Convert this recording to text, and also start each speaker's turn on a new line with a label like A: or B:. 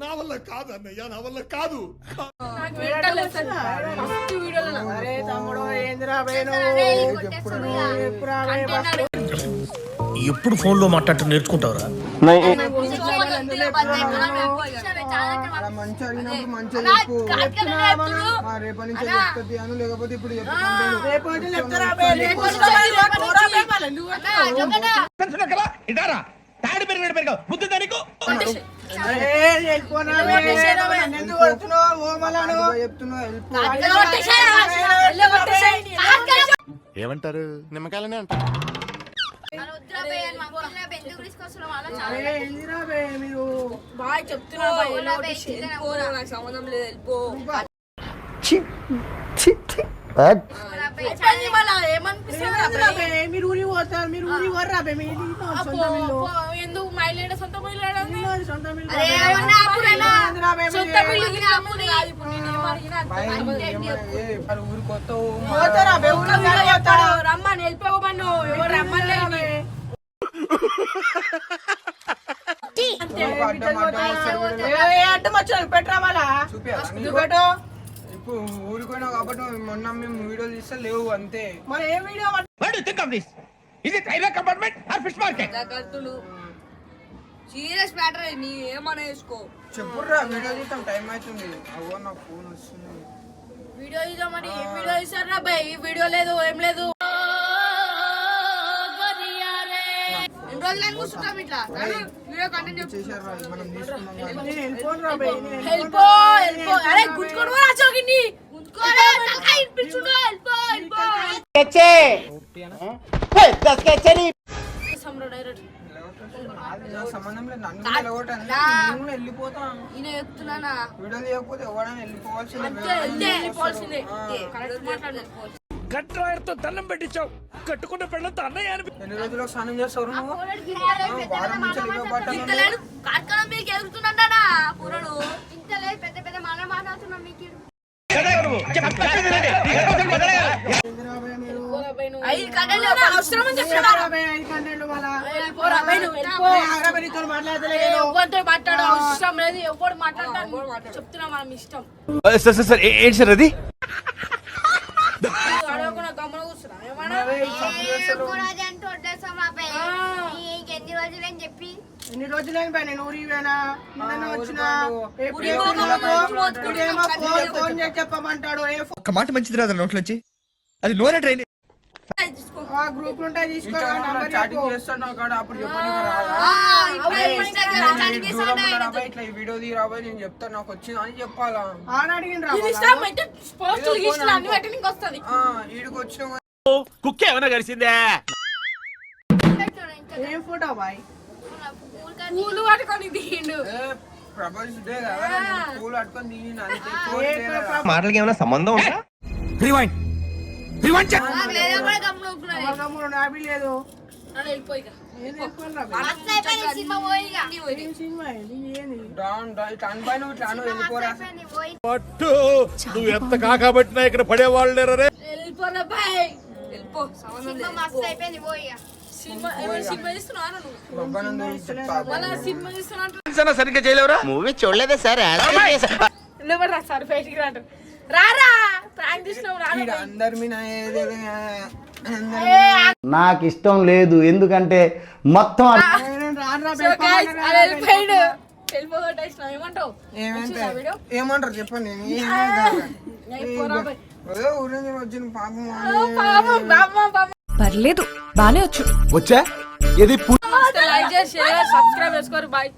A: నా వల్ల కాదు
B: అన్నయ్య నా వల్ల కాదు. ఎప్పుడు
C: ఫోన్లో మాట్లాడటం నేర్చుకుంటావురా?
B: మంచి అడిగినప్పుడు మంచిగా చెప్పు. ఆ, రేపటి నుంచి చెప్తుంది అను లేకపోతే ఇప్పుడు చెప్పుకుంటాను రేపటి చెప్తారా బే, రేపు
C: ఇదారా? తాడి పెరిగిన పెరిగా బుద్ధి దానికి.
A: ఏమంటారు? నిమ్మకాయలనే అంటారు
B: అరే, ఏందిరా బే, మీరు?
D: బాయ్ చెప్తున్నా బాయ్ వెళ్ళిపోరా నాకు సంబంధం లేదు వెళ్ళిపో
B: మీరు ఊరి పోతారు మీరు ఊరి.
D: ఎందుకు మైలేడ సొంత
B: సొంత
D: రమ్మని ఎవరు రమ్మని పెట్టరా
B: ఇప్పుడు కాబట్టి మొన్న మేము వీడియోలు తీస్తే లేవు అంతే
D: మరి ఏ వీడియో
C: థింక్ ఇది railway compartment or fish market
D: కత్తులు సీరియస్ మ్యాటర్ నీ ఏమన్నా వేసుకో
B: చెప్పుర్రా వీడియో తీస్తాం టైం అవుతుంది అవ్వ నా ఫోన్ వస్తుంది.
D: వీడియో తీద్దామని ఏం వీడియో తీసారా బాయ్ ఈ వీడియో లేదు ఏం లేదు. ఎన్ని రోజులు కూర్చుంటాం ఇట్లా? వీడియో కంటెంట్ వెళ్ళిపో అరే కూడా తలకాయ
B: సంబంధం లేదు. నన్ను వెళ్ళగొట్టాను. నేను కూడా వెళ్ళిపోతా
D: ఈయన చెప్తున్నానా
B: వీడియో తీయకపోతే ఎవరైనా వెళ్ళిపోవాల్సిందే.
D: వెళ్ళిపోవాలి.
C: కట్రాయర్తో దండం పెట్టించావు. కట్టుకున్న పెళ్ళంతా అన్నయ్య అని
B: ఎన్ని రోజులకు స్నానం చేస్తారు నువ్వు? వారం నుంచి
D: మీకు ఎదుగుతున్నాడా పూరడు.
E: పెద్ద పెద్ద మనం మాట్లాడుతున్నాం మీకు?
D: ఐదు అవసరం అని అవసరం లేదు చెప్తున్నా మనం ఇష్టం.
F: సార్ సార్ సార్ ఏంటి సార్ అది?
E: ఎన్ని రోజులు చెప్పి.
B: ఎన్ని రోజులైన పై నేను ఊరికి పోయినా నిన్న వచ్చిన ఫోన్ చెప్పమంటాడు ఏ
F: మాట మంచిది రాదు నోట్లోంచి. అది నోరే ట్రైన్.
B: గ్రూప్ తీసుకో నంబర్ చాటింగ్ అప్పుడు. ఇట్లా ఈ వీడియో తీరాబోయ్ నేను చెప్తాను నాకు వచ్చింది అని చెప్పాలా? ఈడికి వచ్చిన
F: కుక్క ఏమైనా కలిసిందే
B: ఏం ఫోటో బాయ్?
D: పూలు పట్టుకొని దిగిండు.
F: మాటలకి ఏమైనా సంబంధం ఉందా? రివైండ్
D: లేదా
A: పట్టు! నువ్వు ఎంత కాకబట్టినా ఇక్కడ పడేవాళ్ళు లేరే.
F: సరిగ్గా చేయలేవురా?
G: మూవీ చూడలేదే సార్
D: రారా!
G: నాకు ఇష్టం లేదు. ఎందుకంటే మొత్తం?
B: ఏమంటారు చెప్పండి.
H: పర్లేదు బానే వచ్చు.
F: వచ్చా? ఇది
D: లైక్ చేసి షేర్ సబ్స్క్రైబ్ చేసుకోరు బాయ్.